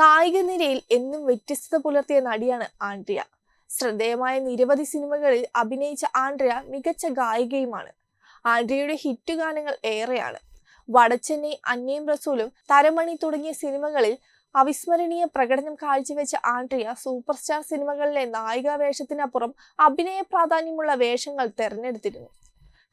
നായിക നിരയിൽ എന്നും വ്യത്യസ്തത പുലർത്തിയ നടിയാണ് ആൻഡ്രിയ. ശ്രദ്ധേയമായ നിരവധി സിനിമകളിൽ അഭിനയിച്ച ആൻഡ്രിയ മികച്ച ഗായികയുമാണ്. ആൻഡ്രിയയുടെ ഹിറ്റ് ഗാനങ്ങൾ ഏറെയാണ്. വടച്ചെന്നൈ അന്യം റസൂലും തരമണി തുടങ്ങിയ സിനിമകളിൽ അവിസ്മരണീയ പ്രകടനം കാഴ്ചവെച്ച ആൻഡ്രിയ സൂപ്പർ സ്റ്റാർ സിനിമകളിലെ നായിക വേഷത്തിനപ്പുറം അഭിനയ പ്രാധാന്യമുള്ള വേഷങ്ങൾ തെരഞ്ഞെടുത്തിരുന്നു.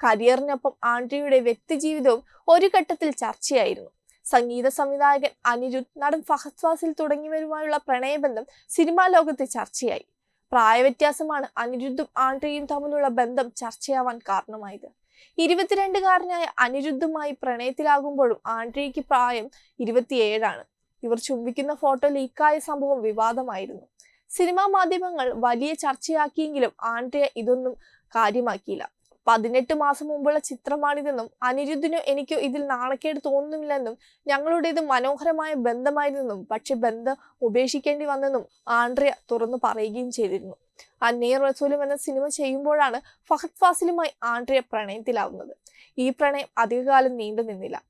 കരിയറിനൊപ്പം ആൻഡ്രിയയുടെ വ്യക്തിജീവിതവും ഒരു ഘട്ടത്തിൽ ചർച്ചയായിരുന്നു. സംഗീത സംവിധായകൻ അനിരുദ്ധ് നടൻ ഫഹദ് ഫാസിൽ തുടങ്ങിയവരുമായുള്ള പ്രണയബന്ധം സിനിമാ ലോകത്തെ ചർച്ചയായി. പ്രായവ്യത്യാസമാണ് അനിരുദ്ധും ആൻഡ്രിയും തമ്മിലുള്ള ബന്ധം ചർച്ചയാവാൻ കാരണമായത്. ഇരുപത്തിരണ്ടുകാരനായ അനിരുദ്ധുമായി പ്രണയത്തിലാകുമ്പോഴും ആൻഡ്രിയയ്ക്ക് പ്രായം ഇരുപത്തിയേഴാണ്. ഇവർ ചുംബിക്കുന്ന ഫോട്ടോ ലീക്കായ സംഭവം വിവാദമായിരുന്നു. സിനിമാ മാധ്യമങ്ങൾ വലിയ ചർച്ചയാക്കിയെങ്കിലും ആൻഡ്രിയ ഇതൊന്നും കാര്യമാക്കിയില്ല. പതിനെട്ട് മാസം മുമ്പുള്ള ചിത്രമാണിതെന്നും അനിരുദ്ധിനു എനിക്ക് ഇതിൽ നാണക്കേട് തോന്നുന്നില്ലെന്നും ഞങ്ങളുടേത് മനോഹരമായ ബന്ധമായിരുന്നെന്നും പക്ഷെ ബന്ധം ഉപേക്ഷിക്കേണ്ടി വന്നെന്നും ആൻഡ്രിയ തുറന്നു പറയുകയും ചെയ്തിരുന്നു. അന്നേ റസൂലും എന്ന സിനിമ ചെയ്യുമ്പോഴാണ് ഫഹദ് ഫാസിലുമായി ആൻഡ്രിയ പ്രണയത്തിലാവുന്നത്. ഈ പ്രണയം അധികകാലം നീണ്ടു നിന്നില്ല.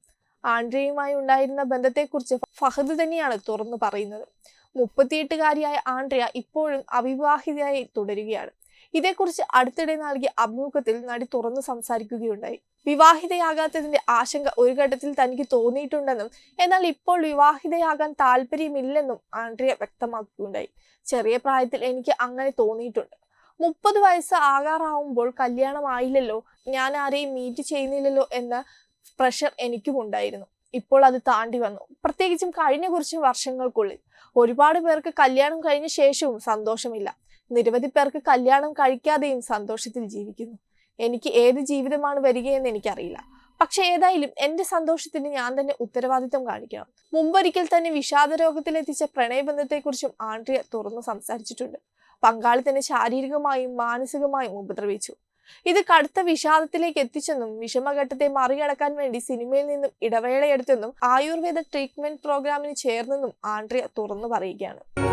ആൻഡ്രിയയുമായി ഉണ്ടായിരുന്ന ബന്ധത്തെക്കുറിച്ച് ഫഹദ് തന്നെയാണ് തുറന്നു പറയുന്നത്. മുപ്പത്തിയെട്ടുകാരിയായ ആൻഡ്രിയ ഇപ്പോഴും അവിവാഹിതയായി തുടരുകയാണ്. ഇതേക്കുറിച്ച് അടുത്തിടെ നൽകിയ അഭിമുഖത്തിൽ നടി തുറന്നു സംസാരിക്കുകയുണ്ടായി. വിവാഹിതയാകാത്തതിന്റെ ആശങ്ക ഒരു ഘട്ടത്തിൽ തനിക്ക് തോന്നിയിട്ടുണ്ടെന്നും എന്നാൽ ഇപ്പോൾ വിവാഹിതയാകാൻ താല്പര്യമില്ലെന്നും ആൻഡ്രിയ വ്യക്തമാക്കുകയുണ്ടായി. ചെറിയ പ്രായത്തിൽ എനിക്ക് അങ്ങനെ തോന്നിയിട്ടുണ്ട്. മുപ്പത് വയസ്സ് ആകാറാവുമ്പോൾ കല്യാണമായില്ലല്ലോ ഞാൻ ആരെയും മീറ്റ് ചെയ്യുന്നില്ലല്ലോ എന്ന പ്രഷർ എനിക്കും ഉണ്ടായിരുന്നു. ഇപ്പോൾ അത് താണ്ടി വന്നു. പ്രത്യേകിച്ചും കഴിഞ്ഞ കുറച്ച് വർഷങ്ങൾക്കുള്ളിൽ. ഒരുപാട് പേർക്ക് കല്യാണം കഴിഞ്ഞ ശേഷവും സന്തോഷമില്ല. നിരവധി പേർക്ക് കല്യാണം കഴിക്കാതെയും സന്തോഷത്തിൽ ജീവിക്കുന്നു. എനിക്ക് ഏത് ജീവിതമാണ് വരികയെന്ന് എനിക്കറിയില്ല. പക്ഷെ ഏതായാലും എന്റെ സന്തോഷത്തിന് ഞാൻ തന്നെ ഉത്തരവാദിത്വം കാണിക്കണം. മുമ്പൊരിക്കൽ തന്നെ വിഷാദ രോഗത്തിലെത്തിച്ച പ്രണയബന്ധത്തെക്കുറിച്ചും ആൻഡ്രിയ തുറന്നു സംസാരിച്ചിട്ടുണ്ട്. പങ്കാളി തന്നെ ശാരീരികമായും മാനസികമായും ഉപദ്രവിച്ചു. ഇത് കടുത്ത വിഷാദത്തിലേക്ക് എത്തിച്ചെന്നും വിഷമഘട്ടത്തെ മറികടക്കാൻ വേണ്ടി സിനിമയിൽ നിന്നും ഇടവേളയെടുത്തെന്നും ആയുർവേദ ട്രീറ്റ്മെന്റ് പ്രോഗ്രാമിന് ചേർന്നെന്നും ആൻഡ്രിയ തുറന്നു പറയുകയാണ്.